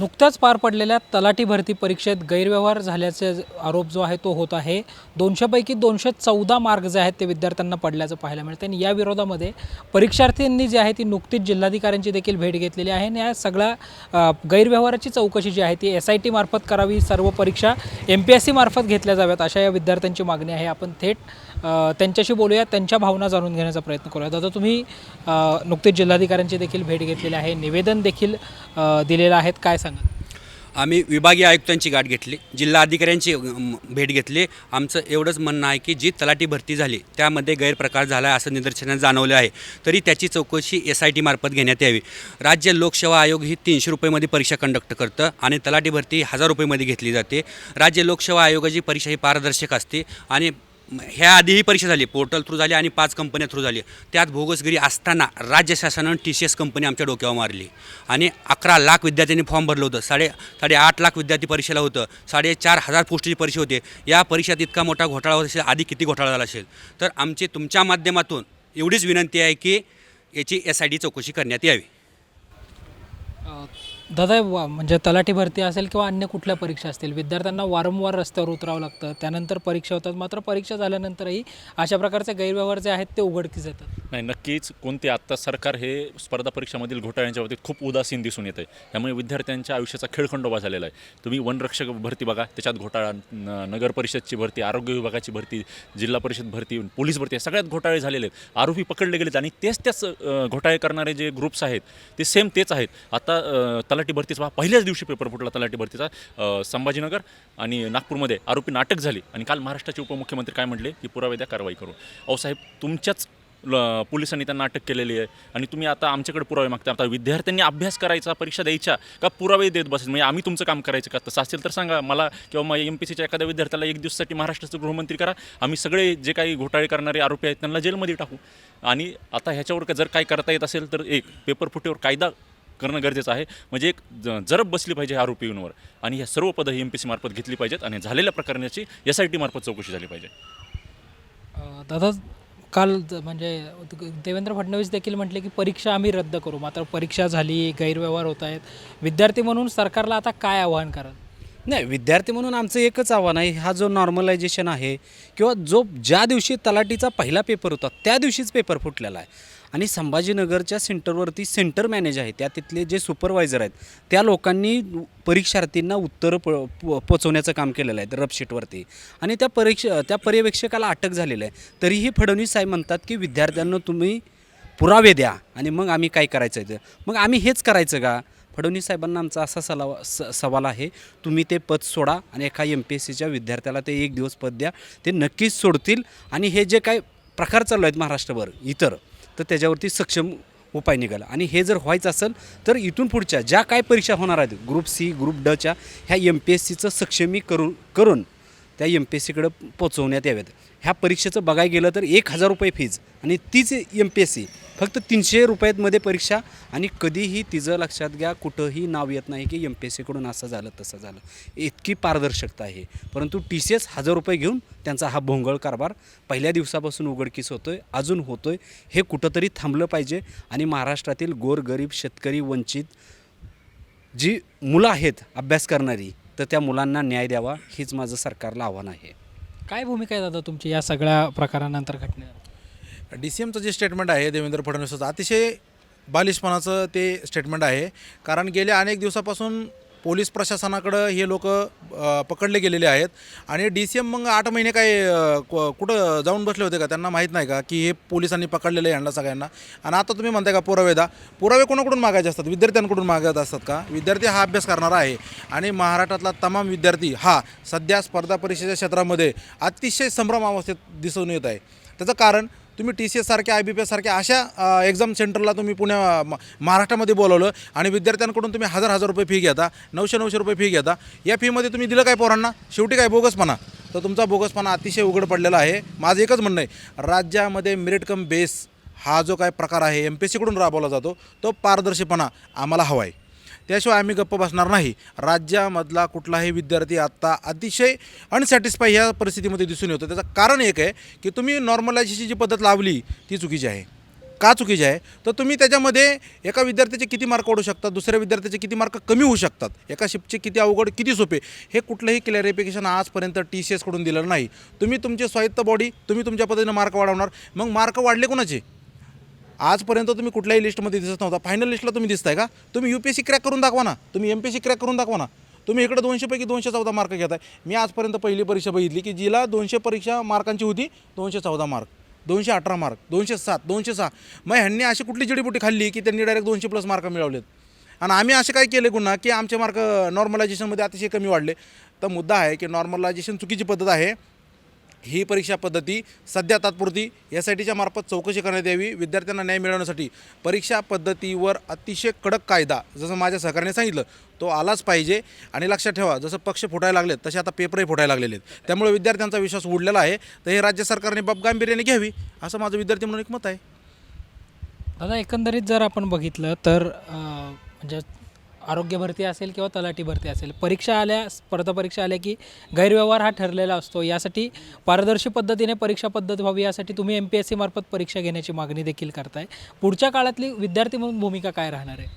नुकत्याच पार पडलेल्या तलाठी भरती परीक्षेत गैरव्यवहार झाल्याचे आरोप जो आहे तो होत आहे. दोनशेपैकी दोनशे चौदा मार्क जे आहेत ते विद्यार्थ्यांना पडल्याचं पाहायला मिळतं आणि या विरोधामध्ये परीक्षार्थींनी जी आहे ती नुकतीच जिल्हाधिकाऱ्यांची देखील भेट घेतलेली आहे आणि या सगळ्या गैरव्यवहाराची चौकशी जी आहे ती एस आय टी मार्फत करावी. सर्व परीक्षा एम पी एस सी मार्फत घेतल्या जाव्यात अशा या विद्यार्थ्यांची मागणी आहे. आपण थेट त्यांच्याशी बोलूया त्यांच्या भावना जाणून घेण्याचा प्रयत्न करूया. दादा तुम्ही नुकतेच जिल्हाधिकाऱ्यांची देखील भेट घेतलेली आहे. निवेदन देखील दिलेलं आहेत. काय सांगा आम्ही विभागीय आयुक्तांची गाठ घेतली जिल्हा अधिकाऱ्यांची भेट घेतली. आमचं एवढंच म्हणणं आहे की जी तलाठी भरती झाली त्यामध्ये गैरप्रकार झाला आहे असं निदर्शनात जाणवलं आहे. तरी त्याची चौकशी एस आय टी मार्फत घेण्यात यावी. राज्य लोकसेवा आयोग ही तीनशे रुपयेमध्ये परीक्षा कंडक्ट करतं आणि तलाठी भरती हजार रुपयेमध्ये घेतली जाते. राज्य लोकसेवा आयोगाची परीक्षा ही पारदर्शक असते आणि ह्या आधी ही परीक्षा झाली पोर्टल थ्रू झाली आणि पाच कंपन्या थ्रू झाली. त्यात भोगसगिरी असताना राज्य शासनानं टी सी एस कंपनी आमच्या डोक्यावर मारली. आणि अकरा लाख विद्यार्थ्यांनी फॉर्म भरलं होतं. साडे साडे आठ लाख विद्यार्थी परीक्षेला होतं. साडेचार हजार पोस्टची परीक्षा होते. या परीक्षेत इतका मोठा घोटाळा होत असेल आधी किती घोटाळा झाला असेल? तर आमची तुमच्या माध्यमातून एवढीच विनंती आहे की याची एस आय डी चौकशी करण्यात यावी. दादा वा- म्हणजे तलाठी भरती असेल किंवा अन्य कुठल्या परीक्षा असतील विद्यार्थ्यांना वारंवार रस्त्यावर उतरावं लागतं त्यानंतर परीक्षा होतात मात्र परीक्षा झाल्यानंतरही अशा प्रकारचे गैरव्यवहार जे आहेत ते उघडकीस येतात. नाही नक्कीच कोणते आत्ता सरकार हे स्पर्धा परीक्षामधील घोटाळ्यांच्या बाबतीत खूप उदासीन दिसून येतं आहे त्यामुळे विद्यार्थ्यांच्या आयुष्याचा खेळखंडोबा झालेला आहे. तुम्ही वनरक्षक भरती बघा त्याच्यात घोटाळा नगर परिषदची भरती आरोग्य विभागाची भरती जिल्हा परिषद भरती पोलीस भरती या सगळ्यात घोटाळे झालेले आहेत. आरोपी पकडले गेलेत आणि तेच त्याच घोटाळे करणारे जे ग्रुप्स आहेत ते सेम तेच आहेत. आता तला तलाठी भरतीचा पहिल्याच दिवशी पेपर फुटला तलाठी भरतीचा संभाजीनगर आणि नागपूरमध्ये आरोपी नाटक झाली. आणि काल महाराष्ट्राचे उपमुख्यमंत्री काय म्हटले? की पुरावे द्या कारवाई करू. अहो साहेब तुमच्याच ल- पोलिसांनी त्यांना अटक केलेली आहे आणि तुम्ही आता आमच्याकडे पुरावे मागता आता विद्यार्थ्यांनी अभ्यास करायचा परीक्षा द्यायच्या का पुरावे देत बसेल म्हणजे आम्ही तुमचं काम करायचं का? तसं असेल तर सांगा. मला किंवा मग एम पी सीच्या एखाद्या विद्यार्थ्याला एक दिवसासाठी महाराष्ट्राचं गृहमंत्री करा. आम्ही सगळे जे काही घोटाळे करणारे आरोपी आहेत त्यांना जेलमध्ये टाकू. आणि आता ह्याच्यावर का- जर काय करता येत असेल तर एक पेपर फुटेवर कायदा करणं गरजेचं आहे. म्हणजे एक ज- जरब बसली पाहिजे ह्या आरोपींवर. आणि ह्या सर्व पदं ही एम पी सी मार्फत घेतली पाहिजेत आणि झालेल्या प्रकरणाची एस आय टी मार्फत चौकशी झाली पाहिजे. अ, दादा काल ज- म्हणजे देवेंद्र फडणवीस देखील म्हटले की परीक्षा आम्ही रद्द करू. मात्र परीक्षा झाली गैरव्यवहार होत आहेत. विद्यार्थी म्हणून सरकारला आता काय आव्हान कराल? नाही विद्यार्थी म्हणून आमचं एकच आव्हान आहे हा जो नॉर्मलायझेशन आहे किंवा जो ज्या दिवशी तलाटीचा पहिला पेपर होता त्या दिवशीच पेपर फुटलेला आहे. आणि संभाजीनगरच्या सेंटरवरती सेंटर मॅनेज आहे त्या तिथले जे सुपरवायझर आहेत त्या लोकांनी परीक्षार्थींना उत्तरं प प- पोचवण्याचं काम केलेलं आहे रबशीटवरती आणि त्या परीक्षा त्या पर्यवेक्षकाला अटक झालेलं आहे. तरीही फडणवीस साहेब म्हणतात की विद्यार्थ्यांना तुम्ही पुरावे द्या आणि मग आम्ही काय करायचं आहे मग आम्ही हेच करायचं का? फडणवीस साहेबांना आमचा असा सलाव स सवाल आहे तुम्ही ते पद सोडा आणि एका एम पी एस सीच्या विद्यार्थ्याला ते एक दिवस पद द्या ते नक्कीच सोडतील आणि हे जे काय प्रकार चालू आहेत महाराष्ट्रभर इतर तर त्याच्यावरती सक्षम उपाय निघाला. आणि हे जर व्हायचं असेल तर इथून पुढच्या ज्या काय परीक्षा होणार आहेत ग्रुप सी ग्रुप डच्या ह्या एम पी एस सीचं सक्षमी करून करून त्या एम पी एस सीकडं पोचवण्यात याव्यात. ह्या परीक्षेचं बघायला गेलं तर एक हजार रुपये फीज आणि तीच एम पी एस सी फक्त तीनशे रुपयामध्ये परीक्षा आणि कधीही तिचं लक्षात घ्या कुठंही नाव येत नाही की एम पी एस सीकडून असं झालं तसं झालं. इतकी पारदर्शकता आहे. परंतु टी सी एस हजार रुपये घेऊन त्यांचा हा भोंगळ कारभार पहिल्या दिवसापासून उघडकीस होतोय अजून होतोय. हे कुठंतरी थांबलं पाहिजे आणि महाराष्ट्रातील गोरगरीब शेतकरी वंचित जी मुलं आहेत अभ्यास करणारी तर त्या मुलांना न्याय द्यावा हीच माझं सरकारला आव्हान आहे. काय भूमिका आहे दादा तुमची या सगळ्या प्रकारानंतर घटनेवर? डी सी एमचं जे स्टेटमेंट आहे देवेंद्र फडणवीसाचं अतिशय बालिशपणाचं ते स्टेटमेंट आहे. कारण गेल्या अनेक दिवसापासून पोलीस प्रशासनाकडं हे लोक पकडले गेलेले आहेत. आणि डी सी एम मग आठ महिने काय कुठं जाऊन बसले होते का? त्यांना माहीत नाही का? की हे पोलिसांनी पकडलेलं आहे यांना सगळ्यांना. आणि आता तुम्ही म्हणताय का पुरावे पुरावे कोणाकडून मागायचे असतात? विद्यार्थ्यांकडून मागत असतात का? विद्यार्थी हा अभ्यास करणारा आहे. आणि महाराष्ट्रातला तमाम विद्यार्थी हा सध्या स्पर्धा परीक्षेच्या क्षेत्रामध्ये अतिशय संभ्रम अवस्थेत दिसून येत आहे. त्याचं कारण तुम्ही टी सी एससारख्या आय बी पी एससारख्या अशा एक्झाम सेंटरला तुम्ही पुण्या म- महाराष्ट्रामध्ये बोलवलं आणि विद्यार्थ्यांकडून तुम्ही हजार हजार रुपये फी घेता नऊशे नऊशे रुपये फी घेता. या फीमध्ये तुम्ही दिलं काय पोरांना? शेवटी काय? बोगसपणा. तर तुमचा बोगसपणा अतिशय उघड पडलेला आहे. माझं एकच म्हणणं आहे राज्यामध्ये मेरिट कम बेस हा जो काय प्रकार आहे एम पी एस सीकडून राबवला जातो तो पारदर्शीपणा आम्हाला हवा आहे त्याशिवाय आम्ही गप्प बसणार नाही. राज्यामधला कुठलाही विद्यार्थी आत्ता अतिशय अनसॅटिस्फाय ह्या परिस्थितीमध्ये दिसून येतो. त्याचं कारण एक आहे की तुम्ही नॉर्मलायझेशनची जी पद्धत लावली ती चुकीची आहे. का चुकीचे आहे? तर तुम्ही त्याच्यामध्ये एका विद्यार्थ्याचे किती मार्क वाढू शकतात दुसऱ्या विद्यार्थ्याचे किती मार्क कमी होऊ शकतात? एका शिफ्टचे किती अवघड किती सोपे? हे कुठलंही क्लॅरिफिकेशन आजपर्यंत टी सी एसकडून दिलं नाही. तुम्ही तुमचे स्वायत्त बॉडी तुम्ही तुमच्या पद्धतीनं मार्क वाढवणार. मग मार्क वाढले कोणाचे? आजपर्यंत तुम्ही कुठल्याही लिस्टमध्ये दिसत नव्हता. फायनल लिस्टला तुम्ही दिसताय का? तुम्ही U P S C crack करून दाखवा ना. तुम्ही M P S C crack करून दाखवा ना. तुम्ही इकडे दोनशेपैकी दोनशे चौदा मार्क घेताय. मी आजपर्यंत पहिली परीक्षा बघितली की जिला दोनशे परीक्षा मार्कांची होती दोनशे चौदा मार्क दोनशे अठरा मार्क दोनशे सात दोनशे सहा. मग ह्यांनी अशी कुठली जडीबुटी खाल्ली की त्यांनी डायरेक्ट दोनशे प्लस मार्क मिळवलेत? आणि आम्ही असे काय केले गुन्हा की आमचे मार्क नॉर्मलायझेशनमध्ये अतिशय कमी वाढले. तर मुद्दा आहे की नॉर्मलायझेशन चुकीची पद्धत आहे. ही परीक्षा पद्धती सध्या तात्पुरती एस आय टीच्या मार्फत चौकशी करण्यात यावी विद्यार्थ्यांना न्याय मिळवण्यासाठी. परीक्षा पद्धतीवर अतिशय कडक कायदा जसं माझ्या सहकार्याने सांगितलं तो आलाच पाहिजे. आणि लक्षात ठेवा जसं पक्ष फुटायला लागलेत तसे आता पेपरही फुटायला लागलेले आहेत. त्यामुळे विद्यार्थ्यांचा विश्वास उडलेला आहे. तर हे राज्य सरकारने बाब गांभीर्याने घ्यावी असं माझं विद्यार्थी म्हणून एक मत आहे. दादा एकंदरीत जर आपण बघितलं तर म्हणजे आरोग्य भरती असेल किंवा तलाठी भरती असेल परीक्षा आल्या स्पर्धा परीक्षा आल्या की गैरव्यवहार हा ठरलेला असतो. यासाठी पारदर्शी पद्धतीने परीक्षा पद्धत व्हावी यासाठी तुम्ही एम पी एस सी मार्फत परीक्षा घेण्याची मागणी देखील करताय. पुढच्या काळातली विद्यार्थी म्हणून भूमिका काय राहणार आहे?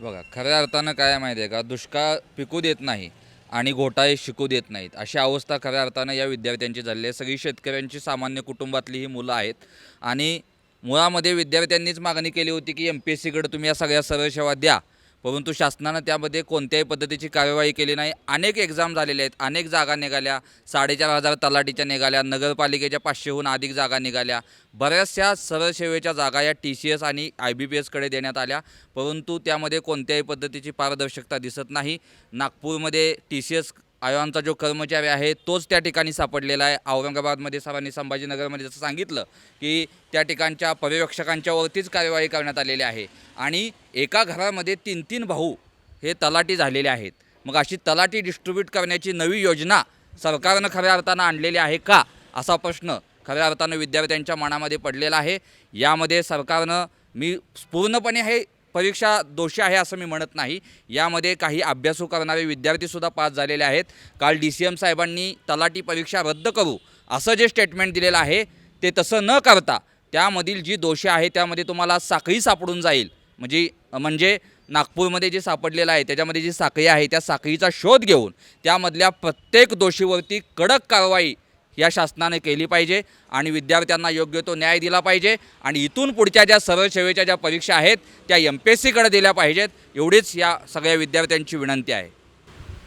बघा खऱ्या अर्थानं काय माहिती आहे का? दुष्काळ पिकू देत नाही आणि घोटाळे शिकू देत नाहीत. अशी अवस्था खऱ्या अर्थानं या विद्यार्थ्यांची झाली आहे. सगळी शेतकऱ्यांची सामान्य कुटुंबातली ही मुलं आहेत. आणि मुळामध्ये विद्यार्थ्यांनीच मागणी केली होती की एम पी एस सीकडे तुम्ही या सगळ्या सर्व सेवा द्या. परंतु शासनानं त्यामध्ये कोणत्याही पद्धतीची कार्यवाही केली नाही. अनेक एक्झाम झालेल्या आहेत. अनेक जागा निघाल्या. साडेचार हजार तलाठीच्या निघाल्या. नगरपालिकेच्या पाचशेहून अधिक जागा निघाल्या. बऱ्याचशा सरसेवेच्या जागा या टी सी एस आणि आय बी पी एसकडे देण्यात आल्या. परंतु त्यामध्ये कोणत्याही पद्धतीची पारदर्शकता दिसत नाही. नागपूरमध्ये टी सी एस आयोगांचा जो कर्मचारी आहे तोच त्या ठिकाणी सापडलेला आहे. औरंगाबादमध्ये सरांनी संभाजीनगरमध्ये जसं सांगितलं की त्या ठिकाणच्या पर्यवेक्षकांच्यावरतीच कार्यवाही करण्यात आलेली आहे. आणि एका घरामध्ये तीन तीन भाऊ हे तलाटी झालेले आहेत. मग अशी तलाटी डिस्ट्रीब्यूट करण्याची नवी योजना सरकारनं खऱ्या अर्थानं आणलेली आहे का? असा प्रश्न खऱ्या अर्थानं विद्यार्थ्यांच्या मनामध्ये पडलेला आहे. यामध्ये सरकारनं मी पूर्णपणे हे परीक्षा दोषी आहे असं मी म्हणत नाही. यामध्ये काही अभ्यासू करणारे विद्यार्थीसुद्धा पास झालेले आहेत. काल डी सी एम साहेबांनी तलाठी परीक्षा रद्द करू असं जे स्टेटमेंट दिलेलं आहे ते तसं न करता त्यामधील जी दोषी आहे त्यामध्ये तुम्हाला साखळी सापडून जाईल. म्हणजे म्हणजे नागपूरमध्ये जे सापडलेलं आहे त्याच्यामध्ये जी साखळी आहे त्या साखळीचा शोध घेऊन त्यामधल्या प्रत्येक दोषीवरती कडक कारवाई या शासनाने केली पाहिजे आणि विद्यार्थ्यांना योग्य तो न्याय दिला पाहिजे. आणि इथून पुढच्या ज्या सरळ सेवेच्या ज्या परीक्षा आहेत त्या एम पी एस सीकडे दिल्या पाहिजेत. एवढीच या सगळ्या विद्यार्थ्यांची विनंती आहे.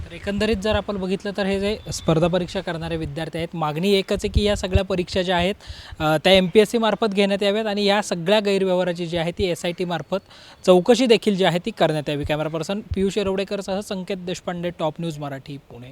तर एकंदरीत जर आपण बघितलं तर हे जे स्पर्धा परीक्षा करणारे विद्यार्थी आहेत मागणी एकच आहे की या सगळ्या परीक्षा ज्या आहेत त्या एम पी एस सी मार्फत घेण्यात याव्यात आणि या सगळ्या गैरव्यवहाराची जी आहे ती एस आय टी मार्फत चौकशी देखील जी आहे ती करण्यात यावी. Camera person Piyush येरवडेकरसह Sanket Deshpande top news Marathi Pune.